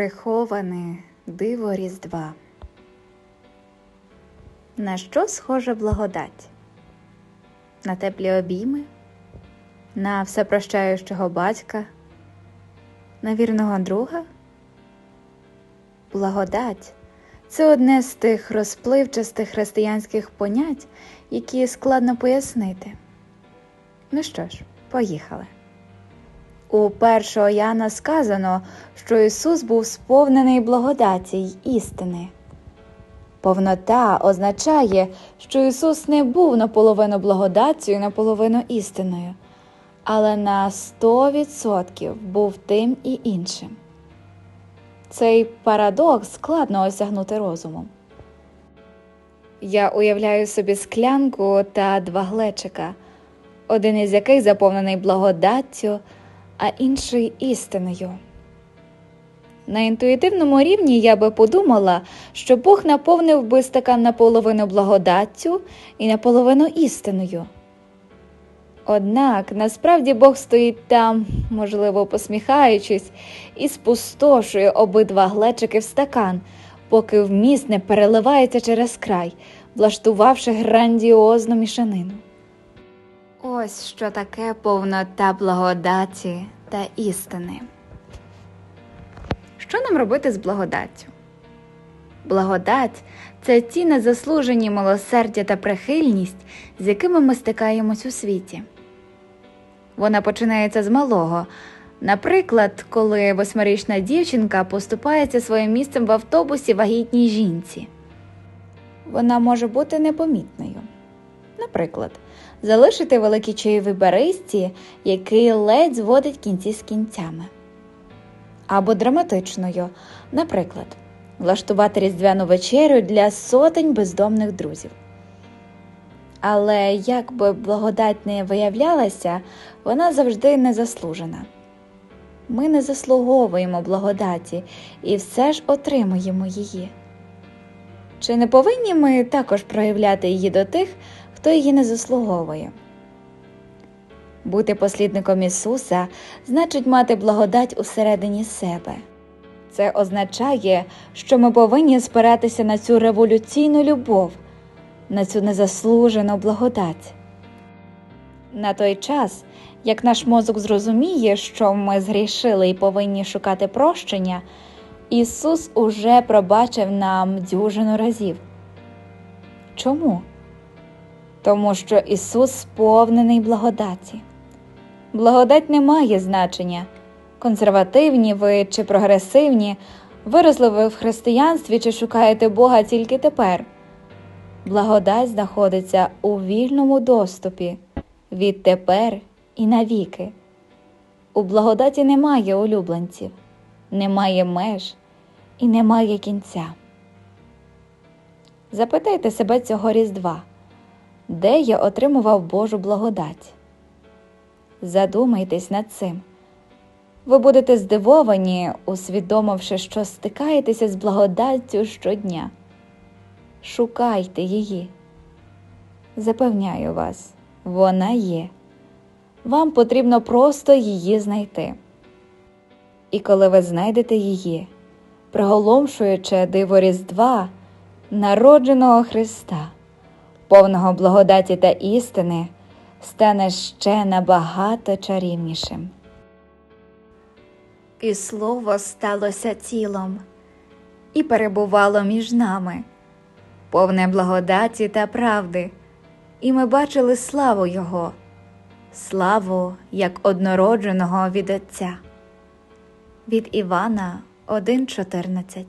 Приховане диво Різдва. На що схожа благодать? На теплі обійми, на всепрощаючого батька, на вірного друга? Благодать це одне з тих розпливчастих християнських понять, які складно пояснити. Ну що ж, поїхали. У першого Яна сказано, що Ісус був сповнений благодаті й істини. Повнота означає, що Ісус не був наполовину благодаттю і наполовину істиною, але на 100% був тим і іншим. Цей парадокс складно осягнути розумом. Я уявляю собі склянку та два глечика, один із яких заповнений благодаттю, а інший істиною. На інтуїтивному рівні я би подумала, що Бог наповнив би стакан наполовину благодаттю і наполовину істиною. Однак насправді Бог стоїть там, можливо, посміхаючись, і спустошує обидва глечики в стакан, поки вміст не переливається через край, влаштувавши грандіозну мішанину. Ось що таке повнота благодаті та істини. Що нам робити з благодаттю? Благодать це ті незаслужені милосердя та прихильність, з якими ми стикаємось у світі. Вона починається з малого. Наприклад, коли восьмирічна дівчинка поступається своїм місцем в автобусі вагітній жінці. Вона може бути непомітною. Наприклад, залишити великий чайовий баристі, який ледь зводить кінці з кінцями. Або драматичною, наприклад, влаштувати різдвяну вечерю для сотень бездомних друзів. Але як би благодать не виявлялася, вона завжди незаслужена. Ми не заслуговуємо благодаті і все ж отримуємо її. Чи не повинні ми також проявляти її до тих, хто її не заслуговує? Бути послідником Ісуса значить мати благодать усередині себе. Це означає, що ми повинні спиратися на цю революційну любов, на цю незаслужену благодать. На той час, як наш мозок зрозуміє, що ми згрішили і повинні шукати прощення, Ісус уже пробачив нам дюжину разів. Чому? Тому що Ісус сповнений благодаті. Благодать не має значення, консервативні ви чи прогресивні, виросли ви в християнстві чи шукаєте Бога тільки тепер. Благодать знаходиться у вільному доступі відтепер і навіки. У благодаті немає улюбленців, немає меж і немає кінця. Запитайте себе цього Різдва, де я отримував Божу благодать. Задумайтесь над цим. Ви будете здивовані, усвідомивши, що стикаєтеся з благодаттю щодня. Шукайте її. Запевняю вас, вона є. Вам потрібно просто її знайти. І коли ви знайдете її, приголомшуючи диво Різдва, народженого Христа, повного благодаті та істини, стане ще набагато чарівнішим. І слово сталося тілом і перебувало між нами, повне благодаті та правди, і ми бачили славу Його, славу як однородженого від Отця. Від Івана 1.14